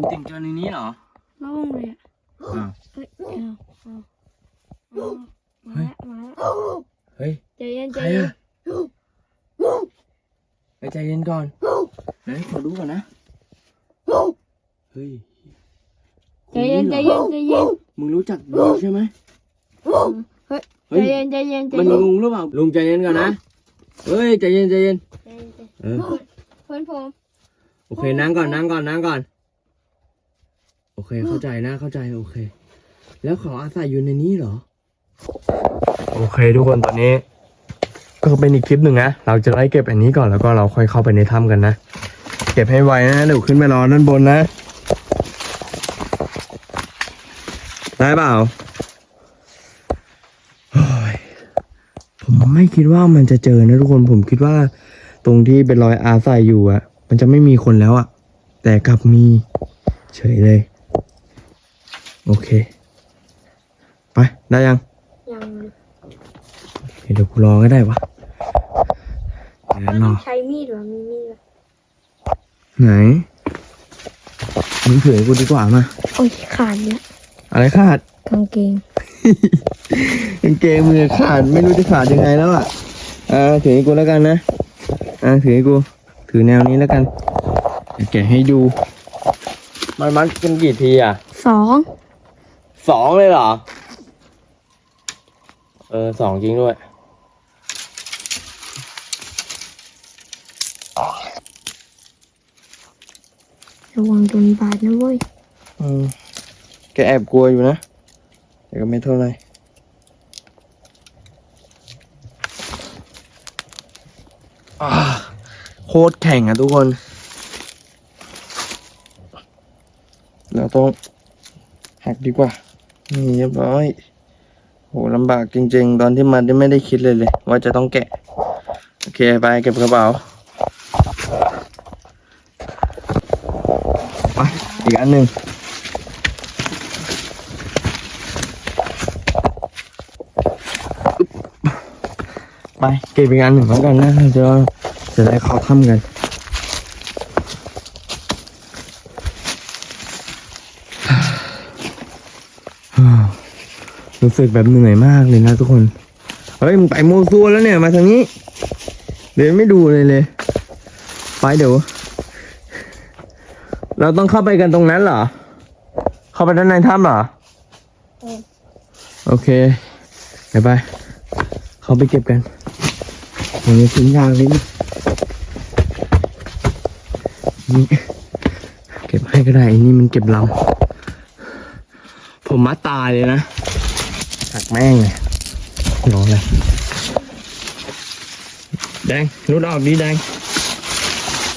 ลุงติ่งเจอในนี้เหรอโล่งเลยอะอ้าวเฮ้ยเอาเอาเอามาเฮ้ยแล้วมาแล้วเฮ้ย ใจเย็นใจใครเย็น อะไปใจเย็นก่อนไหนขอดูก่อนนะ เฮ้ยใจเย็นใจเย็นใจเย็น มึงรู้จักดีใช่ไหมเฮ้ยเฮ้ใจยเย็นใจเย็นใจมันเย็นลุงหรือเปล่า ลุงใจเย็นก่อนนะ เฮ้ยใจเย็นใจเย็นใจเย็นใจเย็นเออเพื่อนผม โอเคนั่งก่อนนั่งก่อนนั่งก่อนโอเคเข้าใจนะเข้าใจโอเค แล้วเขาอาศัยอยู่ในนี้เหรอ โอเค ทุกคนตอนนี้ ก็เป็นอีกคลิปหนึ่งนะเราจะไล่เก็บอันนี้ก่อนแล้วก็เราค่อยเข้าไปในถ้ำกันนะเก็บให้ไวนะเดี๋ยวขึ้นไปรอด้านบนนะ ได้เปล่าผมไม่คิดว่ามันจะเจอนะทุกคนผมคิดว่า ตรงที่เป็นรอยอาใส่อยู่อะมันจะไม่มีคนแล้วอะแต่กลับมีเฉยเลย โอเค ไป ได้ยัง ยังเลยเดี๋ยวกูรอก็ได้วะเดี๋ยวไม่รต้อองใช้มีดเหรอมีมีดเหรอไหนมึงถือให้กูดีกว่ามาโอ้ยขาดเนี่ยอะไรขาดกางเกงกางเกงมือขาดไม่รู้จะขาดยังไงแล้วอะอ่าถือให้กูแล้วกันนะอ่าถือให้กู ถือแนวนี้แล้วกันเดี๋ยวแกะให้ดูมันมัดกันกี่ทีอะสอง สองเลยเหรอ เออสองจริงด้วย ระวังโดนบาดนะเว้ย อืมแกแอบกลัวอยู่นะ แต่ก็ไม่เท่าไหร่อ่าโคตรแข็งอะทุกคน เราต้องหักดีกว่า นี่เรียบร้อยโหลำบากจริง ๆ ตอนที่มันไม่ได้คิดเลยเลย ว่าจะต้องแกะ โอเค ไปเก็บกระเป๋า ไป อีกอันหนึ่งไปเก็บอีกอันหนึ่งแล้วกันนะเดี๋ยวจะได้เข้าถ้ำกัน รู้สึกแบบเหนื่อยมากเลยนะทุกคน เฮ้ยมึงไปโมซัวแล้วเนี่ยมาทางนี้ เดี๋ยวไม่ดูเลยเลย ไปเดี๋ยว เราต้องเข้าไปกันตรงนั้นเหรอ เข้าไปด้านในถ้ำเหรอ โอเคไปไป เขาไปเก็บกันตรงนี้ทิ้งยางเลยนี่นี่เก็บให้ก็ได้อันนี่มันเก็บลำ ผมมัดตายเลยนะหักแม่งเลยรอเลยแดงรูดออกดีแดง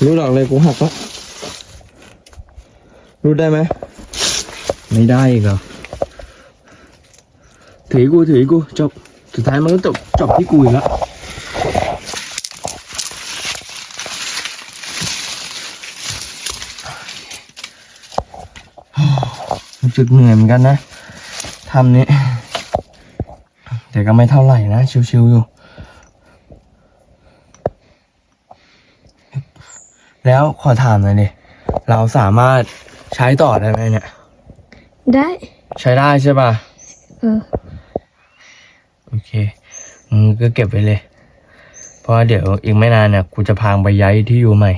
รูดออกเลยกูหักแล้วรูดได้ไหมไม่ได้อีกเหรอถือกูถือกูจบสุดท้ายมันก็จบจบที่กูอีกแล้ว รู้สึกเหนื่อยเหมือนกันนะทำนี้ แต่ก็ไม่เท่าไหร่นะ ชิวๆอยู่ แล้วขอถามหน่อยดิเราสามารถใช้ต่อได้ไหมเนี่ย ได้ ใช้ได้ใช่ป่ะ เออ โอเคมึงก็เก็บไว้เลย เพราะว่าเดี๋ยวอีกไม่นานเนี่ยกูจะพางไปย้ายที่อยู่ใหม่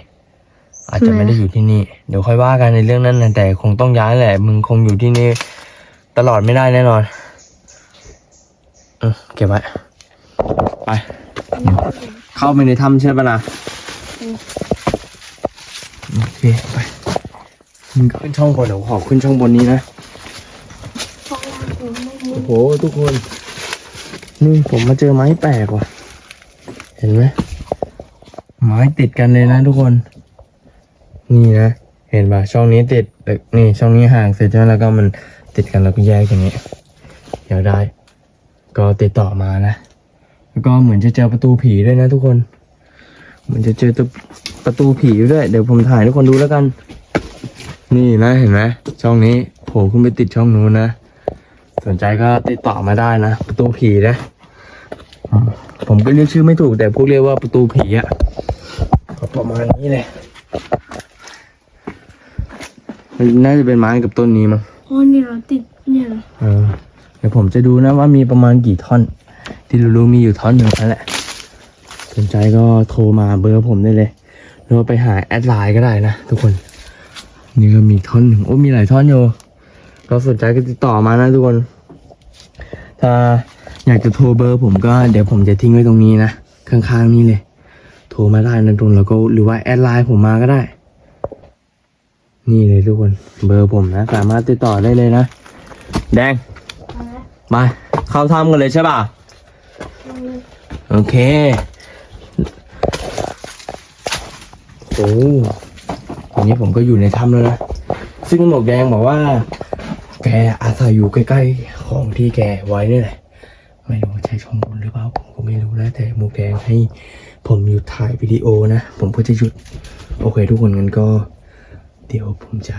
อาจจะทำไมไม่ได้อยู่ที่นี่ เดี๋ยวค่อยว่ากันในเรื่องนั้นนะแต่คงต้องย้ายแหละ มึงคงอยู่ที่นี่ ตลอดไม่ได้แน่นอนอืมเก็บไว้ไปเข้าไปในถ้ำใช่ปะล่ะอืมโอเคไปมึงขึ้นช่องบนเดี๋ยวขอขึ้นช่องบนนี้นะช่องล่างเออไม่มีโอ้โหทุกคน นี่ผมมาเจอไม้แปลกว่ะ เห็นไหมไม้ติดกันเลยนะทุกคน นี่นะ เห็นป่ะช่องนี้ติดนี่ช่องนี้ห่างเสร็จใช่ไหมแล้วก็มันติดกันแล้วก็แยกอย่างนี้อยากได้ ก็ติดต่อมานะ แล้วก็เหมือนจะเจอประตูผีด้วยนะทุกคน เหมือนจะเจอประตูผีด้วย เดี๋ยวผมถ่ายทุกคนดูแล้วกัน นี่นะเห็นไหมช่องนี้โผล่ขึ้นไปติดช่องนู้นนะสนใจก็ติดต่อมาได้นะ ประตูผีนะผมก็เรียกชื่อไม่ถูกแต่พวกเรียกว่าประตูผีอะประมาณนี้เลย นน่าจะเป็นไม้กับต้นนี้มั้งอ๋อนี่เราติดเนี่ยเหรอเออเดี๋ยวผมจะดูนะว่ามีประมาณกี่ท่อน ที่รู้ๆมีอยู่ท่อนหนึ่งนั่นแหละ สนใจก็โทรมาเบอร์ผมได้เลยหรือว่าไปหาแอดไลน์ก็ได้นะทุกคน นี่ก็มีท่อนหนึ่งโอ้มีหลายท่อนอยู่ก็สนใจก็ติดต่อมานะทุกคน ถ้าอยากจะโทรเบอร์ผมก็เดี๋ยวผมจะทิ้งไว้ตรงนี้นะข้างๆนี่เลย โทรมาได้นะทุกคนแล้วก็หรือว่าแอดไลน์ผมมาก็ได้ นี่เลยทุกคน เบอร์ผมนะ สามารถติดต่อได้เลยนะ แดง มา เข้าถ้ำกันเลยใช่ป่ะ โอเค โอ้ตอนนี้ผมก็อยู่ในถ้ำแล้วนะ ซึ่งหมวกแดงบอกว่า แกอาศัยอยู่ใกล้ๆ ของที่แกไว้นี่แหละไม่รู้ว่าใช่ช่องบนหรือเปล่าผมก็ไม่รู้นะแต่หมวกแดงให้ผมหยุดถ่ายวิดีโอนะ ผมก็จะหยุด โอเคทุกคนงั้นก็ เดี๋ยวผมจะ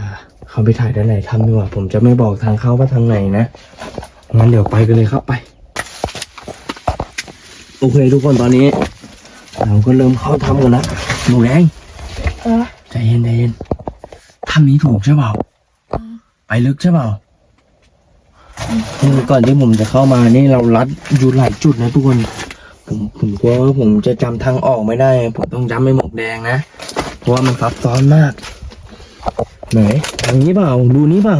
เข้าไปถ่ายด้านไหนถ้ำดีกว่าผมจะไม่บอกทางเข้าว่าทางไหนนะงั้นเดี๋ยวไปกันเลยครับไป โอเคทุกคนตอนนี้ เราก็เริ่มเข้าถ้ำกันแล้วหนูแดงใจเย็นใจเย็นถ้ำนี้ถูกใช่เปล่าไปลึกใช่เปล่าคือก่อนที่ผมจะเข้ามานี่เราลัดอยู่หลายจุดนะทุกคนผมผมกลัวว่าผมจะจำทางออกไม่ได้ ผมต้องจำไม่หมกแดงนะ เพราะว่ามันซับซ้อนมาก ไหนทางนี้เปล่าดูนี้เปล่า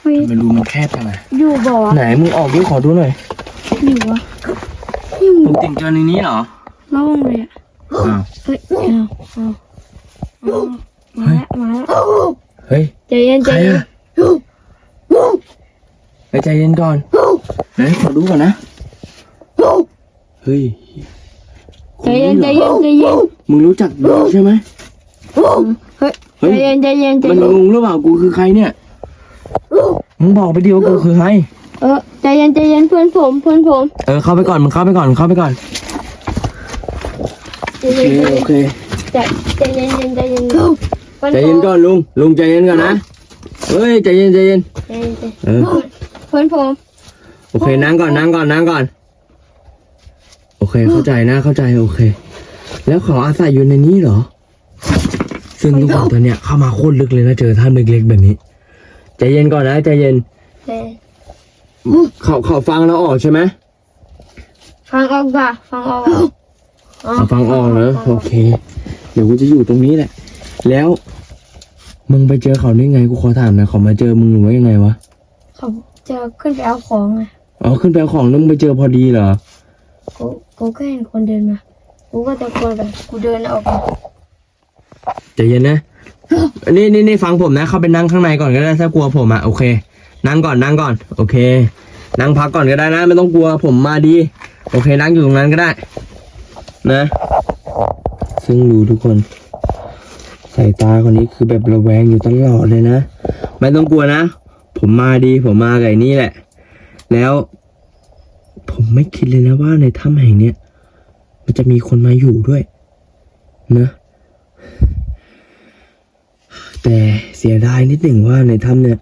เฮ้ยไม่รู้มันแคบยังไงอยู่บ่วะไหนมึงออกด้วยขอดูหน่อยอยู่วะอยู่ผมติ่งเจอในนี้เหรอโล่งเลยอะอ้าวเฮ้ยเอาเอาเอามาแล้วมาแล้วเฮ้ยใจเย็นใคใจรเย็นอะไปใจเย็นก่อนไหนขอดูก่อนนะเฮ้ยใจเย็นใจเย็นใจเย็นมึงรู้จักดีใช่ไหม เฮ้ยเฮ้ใจยเย็นใจเย็นใจมันเย็นงงหรือเปล่ากูคือใครเนี่ยมึงบอกไปดิว่ากูคือใคร เออใจเย็นใจเย็นเพื่อนผมเพื่อนผมเออเข้าไปก่อนมึงเข้าไปก่อนเข้าไปก่อนใจโอเย็เคนใจโอเคใจใจเย็นใจเย็นเพื่อนใจเย็นก่อนลุงลุงใจเย็นก่อนนะเฮ้ยใจเย็นใจเย็นใจเย็นใจเออเพื่อนผมโอเคนั่งก่อนนั่งก่อนนั่งก่อน โอเคเข้าใจนะเข้าใจโอเค แล้วเขาอาศัยอยู่ในนี้เหรอ ซึ่งทุกคนตอนเนี้ยเข้ามาโคตรลึกเลยนะเจอถ้ำเล็กๆแบบนี้ใจเย็นก่อนนะใจเย็นใจเขาเขาฟังเราออกใช่ไหมฟังออกป่ะฟังออกอ๋อเอาฟังออกนะโอเค เดี๋ยวกูจะอยู่ตรงนี้แหละ แล้วมึงไปเจอเขาได้ไงกูขอถามหนะเขามาเจอมึงหรือว่ายังไงวะเขาจะขึ้นไปเอาของไงอ๋อขึ้นไปเอาของแล้วมึงไปเจอพอดีเหรอกูกูก็เห็นคนเดินมากูก็ตะโกนไปกูเดินออกมา ใจเย็นนะ นี่นี่นี่ฟังผมนะ เข้าไปนั่งข้างในก่อนก็ได้ถ้ากลัวผมอะโอเค นั่งก่อนนั่งก่อน โอเค นั่งพักก่อนก็ได้นะ ไม่ต้องกลัวผมมาดี โอเค นั่งอยู่ตรงนั้นก็ได้ นะ ซึ่งดูทุกคนสายตาคนนี้คือแบบระแวงอยู่ตลอดเลยนะ ไม่ต้องกลัวนะ ผมมาดี ผมมากับไอ้นี่แหละ แล้ว ผมไม่คิดเลยนะว่าในถ้ำแห่งเนี้ยมันจะมีคนมาอยู่ด้วย นะ แต่เสียดายนิดหนึ่งว่าในถ้ำเนี่ย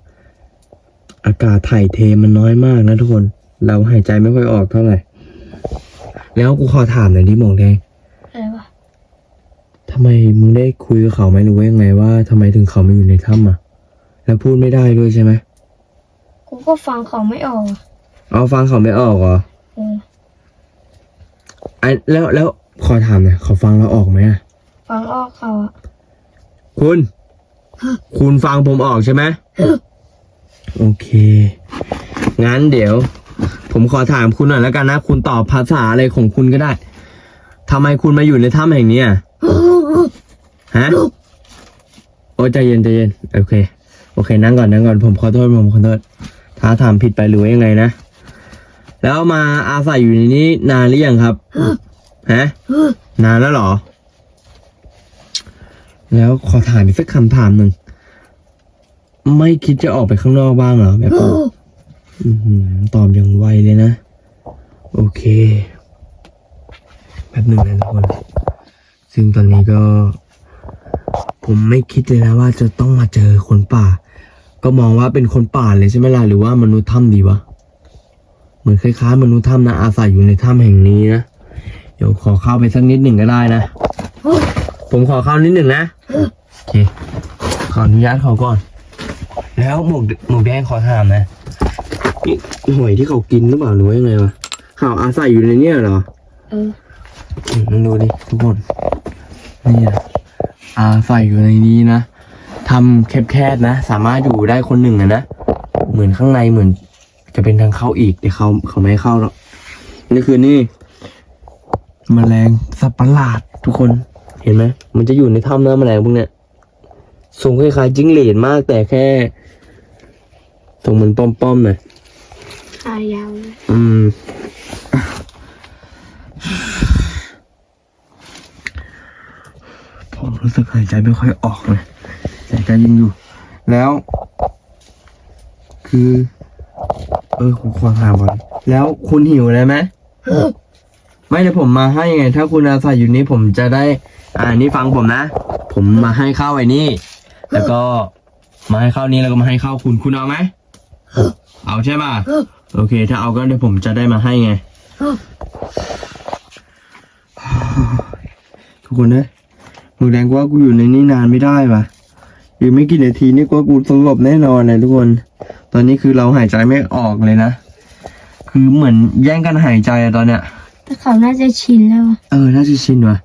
อากาศถ่ายเทมันน้อยมากนะทุกคน เราหายใจไม่ค่อยออกเท่าไหร่ แล้วกูขอถามหน่อยดิหมองแดงอะไรวะทำไมมึงได้คุยกับเขาไหมหรือว่ายังไงว่าทำไมถึงเขามาอยู่ในถ้ำอะ แล้วพูดไม่ได้ด้วยใช่ไหมกูก็ฟังเขาไม่ออกอะเอาฟังเขาไม่ออกเหรอเออไอแล้วแล้วขอถามหน่อยเขาฟังเราออกไหมอะฟังออกเขาอะคุณ คุณฟังผมออกใช่ไหมโอเค งั้นเดี๋ยว ผมขอถามคุณหน่อยแล้วกันนะ คุณตอบภาษาอะไรของคุณก็ได้ทำไมคุณมาอยู่ในถ้ำแห่งนี้อะฮะ โอ้ใจเย็นใจเย็น โอเค โอเค นั่งก่อนนั่งก่อน ผมขอโทษผมขอโทษ ถ้าถามผิดไปหรือยังไงนะ แล้วมาอาศัยอยู่ในนี้นานหรือยังครับ ฮะ นานแล้วหรอ แล้วขอถามอีกสักคำถามหนึ่ง ไม่คิดจะออกไปข้างนอกบ้างเหรอแบบนี้อื้อหือตอบอย่างไวเลยนะ โอเค แป๊บหนึ่งนะทุกคน ซึ่งตอนนี้ก็ ผมไม่คิดเลยนะว่าจะต้องมาเจอคนป่า ก็มองว่าเป็นคนป่าเลยใช่ไหมล่ะหรือว่ามนุษย์ถ้ำดีวะ เหมือนคล้ายๆมนุษย์ถ้ำนะอาศัยอยู่ในถ้ำแห่งนี้นะ เดี๋ยวขอเข้าไปสักนิดหนึ่งก็ได้นะ ผมขอเข้านิดหนึ่งนะโอเคขออนุญาตเขาก่อน แล้วหมวกหมวกแดงขอถามนะนี่หอยที่เขากินหรือเปล่าหรือว่ายังไงวะเขาอาศัยอยู่ในเนี้ยเหรอเอออืมดูดิทุกคน นี่นะอาศัยอยู่ในนี้นะทำแคบๆนะ สามารถอยู่ได้คนหนึ่งอะนะ เหมือนข้างในเหมือน จะเป็นทางเข้าอีกแต่เขาเขาไม่ให้เข้าหรอกนี่คือนี่มแมลงสับประหลาดทุกคน เห็นไหมมันจะอยู่ในถ้ำนะแมลงพวกเนี้ยทรงคล้ายๆจิ้งเหลนมากแต่แค่ทรงมันป้อมๆหน่อยขายาวเลยอืม ผมรู้สึกหายใจไม่ค่อยออกเลยหายใจยังอยู่ แล้ว คือ เออคุณควรหาบอลแล้วคุณหิวอะไรไหม ไม่เดี๋ยวผมมาให้ไง ถ้าคุณอาศัยอยู่นี้ผมจะได้ อ่านี่ฟังผมนะ ผมมาให้ข้าวไอ้นี่ แล้วก็มาให้ข้าวนี้แล้วก็มาให้ข้าวคุณคุณเอาไหมเอาใช่ป่ะโอเค ถ้าเอาก็เดี๋ยวผมจะได้มาให้ไงทุกคนนะมือแรงว่ากูอยู่ในนี้นานไม่ได้ป่ะอีกไม่กี่นาทีนี่กว่ากูสลบแน่นอนเลยทุกคน ตอนนี้คือเราหายใจไม่ออกเลยนะ คือเหมือนแย่งกันหายใจอะตอนเนี้ย แต่เขาน่าจะชินแล้วอะเออ น่าจะชินว่ะ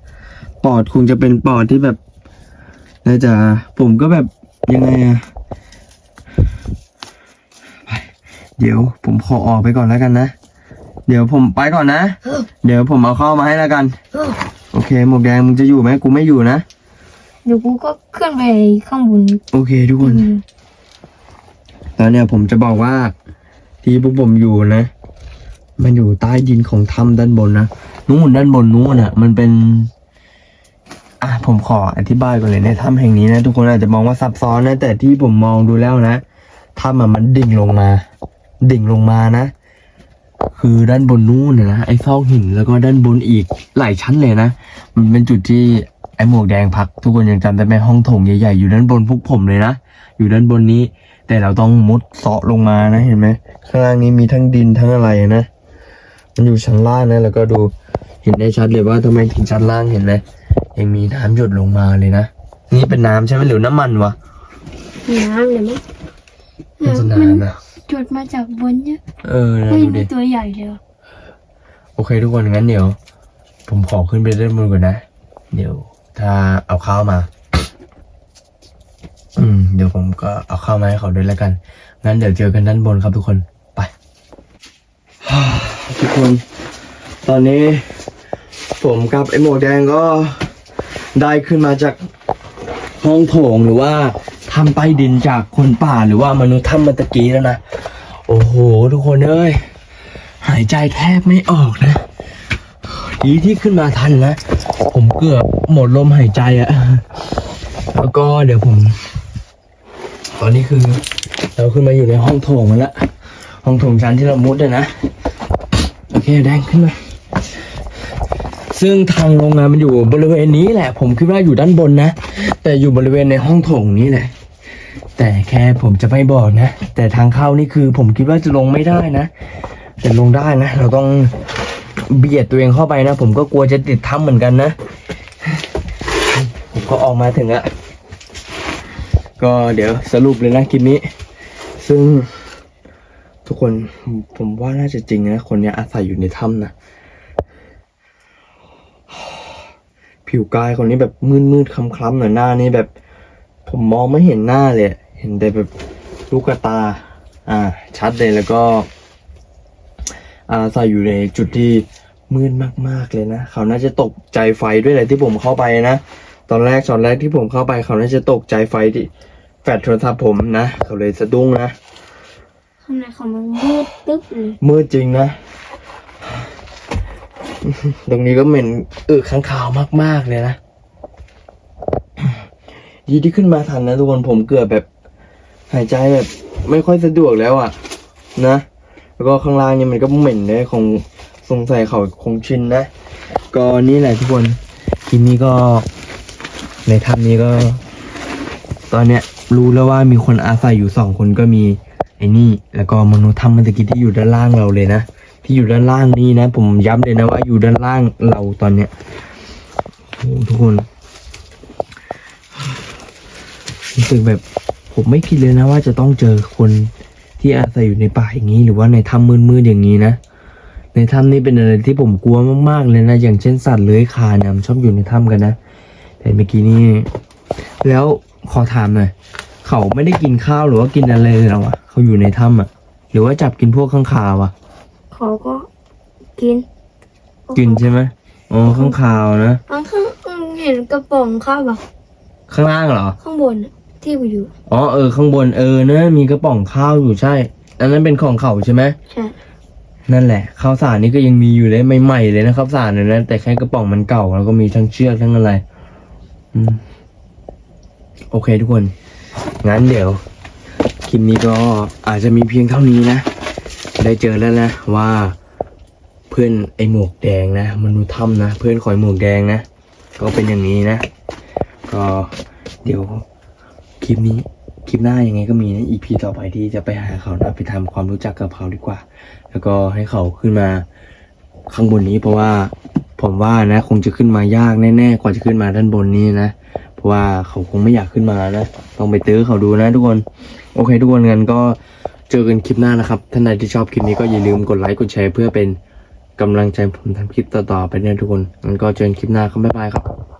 ปอดคงจะเป็นปอดที่แบบน่าจะผมก็แบบยังไงอะไปเดี๋ยวผมขอออกไปก่อนแล้วกันนะ เดี๋ยวผมไปก่อนนะ เดี๋ยวผมเอาเข้าวมาให้แล้วกัน โอเค หมวกแดงมึงจะอยู่ไหมกูไม่อยู่นะ เดี๋ยวกูก็ขึ้นไปข้างบนโอเคทุกคนอืมตอนเนี้ยผมจะบอกว่า ที่พวกผมอยู่นะ มันอยู่ใต้ดินของถ้ำด้านบนนะนู่นด้านบนนู่นอะ มันเป็นอะผมขออธิบายก่อนเลยในถ้ำแห่งนี้นะ ทุกคนอาจจะมองว่าซับซ้อนนะ แต่ที่ผมมองดูแล้วนะถ้ำอะมันดิ่งลงมา ดิ่งลงมานะ คือด้านบนนู่นนะนะไอ้ซอกหินแล้วก็ด้านบนอีกหลายชั้นเลยนะมันเป็นจุดที่ไอ้หมวกแดงพัก ทุกคนยังจำได้ไหมห้องโถงใหญ่ๆอยู่ด้านบนพวกผมเลยนะอยู่ด้านบนนี้ แต่เราต้องมุดเสาะลงมานะเห็นไหมข้างล่างนี้มีทั้งดินทั้งอะไรนะ มันอยู่ชั้นล่างนะ แล้วก็ดูเห็นได้ชัดเลยว่าทำไมถึงชั้นล่างเห็นไหมยังมีน้ำหยดลงมาเลยนะ นี่เป็นน้ำใช่ไหมหรือน้ำมันวะ น้ำเลยมั้งน่าจะมัน้ำนะจุดมาจากบนเนี่ยเออนะเฮ้ยดูมีดิตัวใหญ่เลยว่ะโอเคทุกคนงั้นเดี๋ยว ผมขอขึ้นไปด้านบนก่อนนะ เดี๋ยว ถ้าเอาข้าวมา อืม เดี๋ยวผมก็เอาข้าวมาให้เขาด้วยแล้วกัน งั้นเดี๋ยวเจอกันด้านบนครับทุกคน ไป ทุกคน ตอนนี้ผมกับไอ้หมวกแดงก็ได้ขึ้นมาจากห้องโถงหรือว่าทำใต้ดินจากคนป่าหรือว่ามนุษย์ถ้ำมื่อตะกี้แล้วนะ โอ้โห ทุกคนเอ้ย หายใจแทบไม่ออกนะ ดีที่ขึ้นมาทันนะ ผมเกือบหมดลมหายใจอะแล้วก็เดี๋ยวผม ตอนนี้คือ เราขึ้นมาอยู่ในห้องโถงแล้วห้องโถงชั้นที่เรามุดอะนะ แดงขึ้นมา ซึ่งทางโรงงานมันอยู่บริเวณนี้แหละ ผมคิดว่าอยู่ด้านบนนะ แต่อยู่บริเวณในห้องโถงนี้แหละ แต่แค่ผมจะไม่บอกนะ แต่ทางเข้านี่คือ ผมคิดว่าจะลงไม่ได้นะ แต่ลงได้นะ เราต้องเบียดตัวเองเข้าไปนะ ผมก็กลัวจะติดถ้ำเหมือนกันนะ ผมก็ออกมาถึงอะก็เดี๋ยวสรุปเลยนะคลิปนี้ ซึ่ง ทุกคนผมว่าน่าจะจริงนะคนนี้อาศัยอยู่ในถ้ำนะผิวกายคนนี้แบบมืดๆคล้ำๆหน่อยหน้านี่แบบ ผมมองไม่เห็นหน้าเลย เห็นแต่แบบลูกตา อ่า ชัดเลยแล้วก็ อาศัยอยู่ในจุดที่มืดมากๆเลยนะเขาน่าจะตกใจไฟด้วยแหละที่ผมเข้าไปนะตอนแรกตอนแรกที่ผมเข้าไปเขาน่าจะตกใจไฟที่แฟลชโทรศัพท์ผมนะเขาเลยสะดุ้งนะ ข้างในของมันมืดตึ๊บเลยมืดจริงนะ ตรงนี้ก็เหม็นอึข้างขาวมาก ๆ เลยนะดีที่ขึ้นมาทันนะทุกคนผมเกือบแบบ หายใจแบบ ไม่ค่อยสะดวกแล้วอะ นะ แล้วก็ข้างล่างเนี่ยมันก็เหม็นเลยคงสงสัยเขาคงชินนะ ก็นี่แหละทุกคนทีนี้ก็ ในถ้ำนี้ก็ ตอนเนี้ยรู้แล้วว่ามีคนอาศัยอยู่สองคนก็มี ไอ้นี่แล้วก็มนุษย์ถ้ำเมื่อกี้ที่อยู่ด้านล่างเราเลยนะที่อยู่ด้านล่างนี่นะ ผมย้ำเลยนะว่าอยู่ด้านล่างเราตอนเนี้ยโอ้โหทุกคนรู้สึกแบบผมไม่คิดเลยนะว่าจะต้องเจอคนที่อาศัยอยู่ในป่าอย่างนี้ หรือว่าในถ้ำมืดๆอย่างนี้นะในถ้ำนี่เป็นอะไรที่ผมกลัวมากๆเลยนะ อย่างเช่นสัตว์เลื้อยคลานชอบอยู่ในถ้ำกันนะแต่เมื่อกี้นี่แล้วขอถามหน่อย เขาไม่ได้กินข้าวหรือว่ากินอะไรเลยเหรอวะเขาอยู่ในถ้ำอะ หรือว่าจับกินพวกข้างคาวอะ เขาก็กิน กินใช่ไหมอ๋อข้างคาวนะอังข้างอืมเห็นกระป๋องข้าวปะข้างล่างเหรอ ข้างบนน่ะที่กูอยู่ อ๋อเออข้างบนเออเนะ มีกระป๋องข้าวอยู่ใช่ อันนั้นเป็นของเขาใช่ไหมใช่นั่นแหละข้าวสารนี่ก็ยังมีอยู่เลยใหม่ๆเลยนะข้าวสารเนี่ยนะแต่แค่กระป๋องมันเก่าแล้วก็มีทั้งเชือกทั้งอะไร อืมโอเคทุกคน งั้นเดี๋ยวคลิปนี้ก็อาจจะมีเพียงเท่านี้นะ ได้เจอแล้วนะว่าเพื่อนไอหมวกแดงนะมนุษย์ถ้ำนะ เพื่อนขอยหมวกแดงนะ ก็เป็นอย่างนี้นะ ก็เดี๋ยวคลิปนี้คลิปหน้ายังไงก็มีนะอีพีต่อไปที่จะไปหาเขานะไปทำความรู้จักกับเขาดีกว่า แล้วก็ให้เขาขึ้นมาข้างบนนี้เพราะว่า ผมว่านะคงจะขึ้นมายากแน่ๆกว่าจะขึ้นมาด้านบนนี้นะเพราะว่าเขาคงไม่อยากขึ้นมานะต้องไปตื้อเขาดูนะทุกคนโอเค ทุกคนงั้นก็เจอกันคลิปหน้านะครับท่านใดที่ชอบคลิปนี้ก็อย่าลืมกดไลค์กดแชร์เพื่อเป็นกำลังใจผมทำคลิปต่อๆไปเนี่ยทุกคนงั้นก็เจอกันคลิปหน้าครับบ๊ายบายครับ